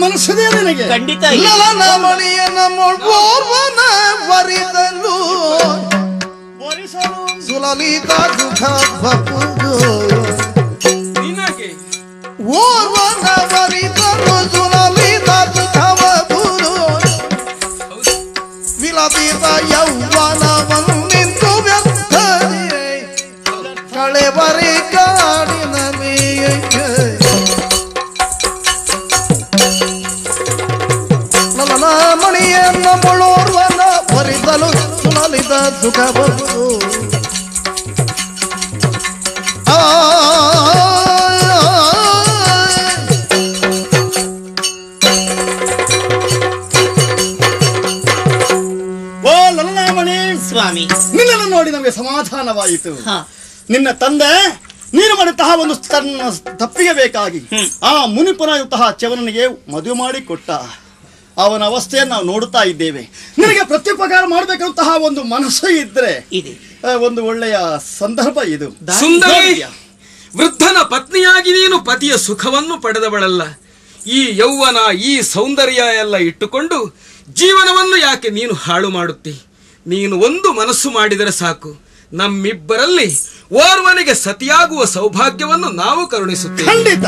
ಮನಸ್ಸಿದೆ ನಿನಗೆ. ಖಂಡಿತ ಇಲ್ಲ. ಲಲನ ಮಣಿಯನ ಓರ್ವನ ವರಿದಲು ಸುಲಲಿತ ಸುಖ ಬಪುದು ನಿನಗೆ. ಓರ್ವನ ವರಿದಲು ಸುಲಲಿತ ಸುಖ ಬಪುದು ವಿಲದಿತ ಯೌವನವನ್ನಿಂದು ವ್ಯರ್ಥನೆ. ಕಳೆಬರಿ ಕಾಡಿನ ಮೇಯಕ್ಕೆ. ಮಣಿಯನ್ನ ಮುಳೋರ್ವನ ಬರಿದಲು ಸುಳಲಿದ ಸುಖ ಸ್ವಾಮಿ ನಿನ್ನನ್ನು ನೋಡಿ ನಮಗೆ ಸಮಾಧಾನವಾಯಿತು ನಿನ್ನ ತಂದೆ ನೀನು ಮಾಡಿದಂತಹ ಒಂದು ತನ್ನ ತಪ್ಪಿಗೆ ಬೇಕಾಗಿ ಆ ಆ ಇಂತಹ ಚವನನಿಗೆ ಮದುವೆ ಮಾಡಿ ಕೊಟ್ಟ ಅವನ ಅವಸ್ಥೆಯನ್ನು ನಾವು ನೋಡುತ್ತಾ ಇದ್ದೇವೆ. ನಿನಗೆ ಪ್ರತ್ಯುಪಕಾರ ಮಾಡಬೇಕಂತಹ ಒಂದು ಮನಸ್ಸು ಇದ್ರೆ ಇದೆ. ಒಂದು ಒಳ್ಳೆಯ ಸಂದರ್ಭ ಇದು. ಸುಂದರಿ ವೃದ್ಧನ ಪತ್ನಿಯಾಗಿ ನೀನು ಪತಿಯ ಸುಖವನ್ನು ಪಡೆದವಳಲ್ಲ. ಈ ಯೌವನ ಈ ಸೌಂದರ್ಯ ಎಲ್ಲ ಇಟ್ಟುಕೊಂಡು ಜೀವನವನ್ನು ಯಾಕೆ ನೀನು ಹಾಳು ಮಾಡುತ್ತಿ? ನೀನು ಒಂದು ಮನಸ್ಸು ಮಾಡಿದರೆ ಸಾಕು. ನಮ್ಮಿಬ್ಬರಲ್ಲಿ ಓರ್ವನಿಗೆ ಸತಿಯಾಗುವ ಸೌಭಾಗ್ಯವನ್ನು ನಾವು ಕರುಣಿಸುತ್ತೇವೆ. ಖಂಡಿತ.